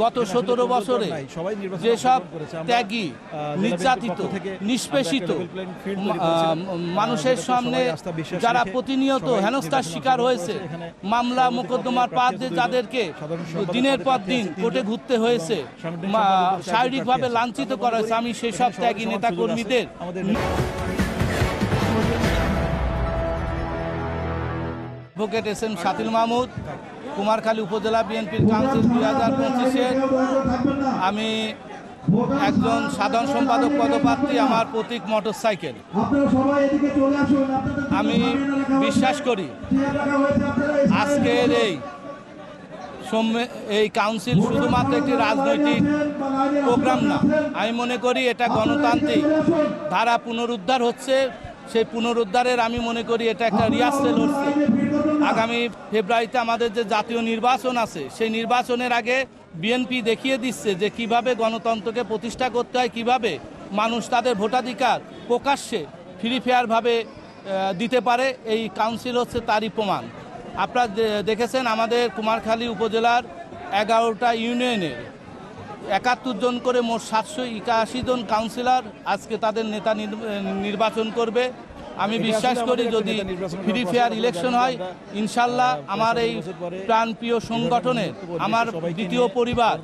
গত সতেরো বছরে যেসব ত্যাগী নির্যাতিত নিষ্পেষিত মানুষের সামনে যারা প্রতিনিয়ত হেনস্থার শিকার হয়েছে মামলা মোকদ্দমার পাত যাদেরকে দিনের পর দিন কোর্টে ঘুরতে হয়েছে শারীরিকভাবে লাঞ্ছিত করা হয়েছে আমি সেসব ত্যাগী নেতা কর্মীদের advocate S M Shatil Mahmud, Kumarkhali উপজেলা বিএনপির কাউন্সিল দুই হাজার পঁচিশের আমি একজন সাধারণ সম্পাদক পদপ্রার্থী, আমার প্রতীক মোটরসাইকেল। আমি বিশ্বাস করি, আজকের এই এই কাউন্সিল শুধুমাত্র একটি রাজনৈতিক প্রোগ্রাম না, আমি মনে করি এটা গণতান্ত্রিক ধারা পুনরুদ্ধার হচ্ছে। সেই পুনরুদ্ধারের আমি মনে করি এটা একটা রিহার্সেল হচ্ছে। আগামী ফেব্রুয়ারিতে আমাদের যে জাতীয় নির্বাচন আছে, সেই নির্বাচনের আগে বিএনপি দেখিয়ে দিচ্ছে যে কীভাবে গণতন্ত্রকে প্রতিষ্ঠা করতে হয়, কীভাবে মানুষ তাদের ভোটাধিকার প্রকাশ্যে ফ্রি ফেয়ারভাবে দিতে পারে, এই কাউন্সিল হচ্ছে তারই প্রমাণ। আপনারা দেখেছেন আমাদের কুমারখালী উপজেলার এগারোটা ইউনিয়নের একাত্তর জন করে মোট সাতশো একাশি জন কাউন্সিলর আজকে তাদের নেতা নির- নির্বাচন করবে। আমি বিশ্বাস করি যদি ফ্রি ফেয়ার ইলেকশন হয় ইনশাল্লাহ আমার এই প্রাণপ্রিয় সংগঠনের আমার দ্বিতীয় পরিবার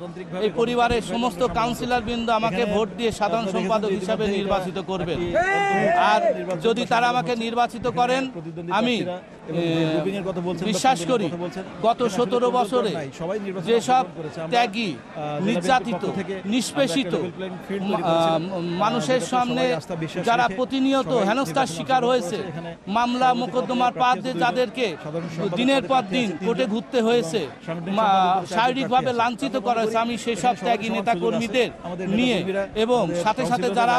এই পরিবারের সমস্ত কাউন্সিলর বৃন্দ আমাকে ভোট দিয়ে সাধারণ সম্পাদক হিসাবে নির্বাচিত করবেন। আর যদি তারা আমাকে নির্বাচিত করেন আমি বিশ্বাস করি গত সতেরো বছরে যেসব ত্যাগী নির্যাতিত নিষ্পেষিত মানুষের সামনে যারা প্রতিনিয়ত হেনস্থার শিকার হয়েছে। মামলা, মোকদ্দমার পাত দিয়ে যাদেরকে দিনের পর দিন কোর্টে ঘুরতে হয়েছে শারীরিকভাবে লাঞ্ছিত করা হয়েছে আমি সেসব ত্যাগী নেতা কর্মীদের নিয়ে এবং সাথে সাথে যারা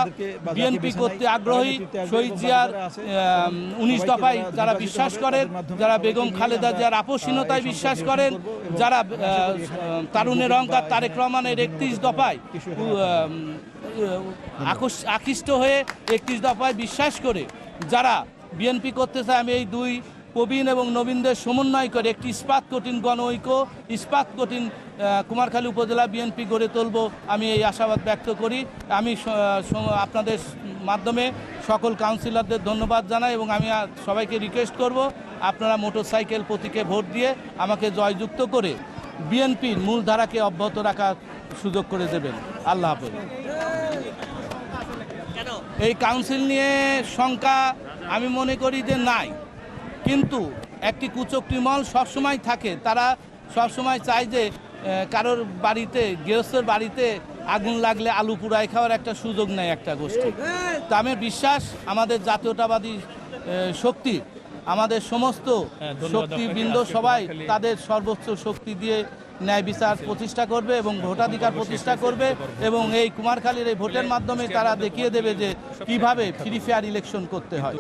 বিএনপি করতে আগ্রহী, শহীদ জিয়ার উনিশ দফায় যারা বিশ্বাস করেন, যারা বেগম খালেদা জিয়ার আপসীনতায় বিশ্বাস করেন, যারা তারুণের অঙ্কার তারেক রহমানের একত্রিশ দফায় আকৃষ্ট হয়ে একত্রিশ দফায় বিশ্বাস করে যারা বিএনপি করতে চায়, আমি এই দুই প্রবীণ এবং নবীনদের সমন্বয় করে একটি ইস্পাত কঠিন গণ ঐক্য, ইস্পাত কঠিন কুমারখালী উপজেলা বিএনপি গড়ে তুলব, আমি এই আশাবাদ ব্যক্ত করি। আমি আপনাদের মাধ্যমে সকল কাউন্সিলরদের ধন্যবাদ জানাই এবং আমি সবাইকে রিকোয়েস্ট করব, আপনারা মোটরসাইকেল প্রতীকে ভোট দিয়ে আমাকে জয়যুক্ত করে বিএনপির মূলধারাকে অব্যাহত রাখার সুযোগ করে দেবেন। আল্লাহ হাফেজ। এই কাউন্সিল নিয়ে শঙ্কা আমি মনে করি যে নাই। কিন্তু একটি কুচকটি কুচক্রিমল সবসময় থাকে। তারা সবসময় চায় যে কারোর বাড়িতে গৃহস্থের বাড়িতে আগুন লাগলে আলু পুড়ায় খাওয়ার একটা সুযোগ নেয় একটা গোষ্ঠী। তো আমি বিশ্বাস আমাদের জাতীয়তাবাদী শক্তি আমাদের সমস্ত শক্তিবৃন্দ সবাই তাদের সর্বোচ্চ শক্তি দিয়ে ন্যায় বিচার প্রতিষ্ঠা করবে এবং ভোটাধিকার প্রতিষ্ঠা করবে এবং এই কুমারখালীর এই ভোটের মাধ্যমে তারা দেখিয়ে দেবে যে কীভাবে ফ্রি ফেয়ার ইলেকশন করতে হয়।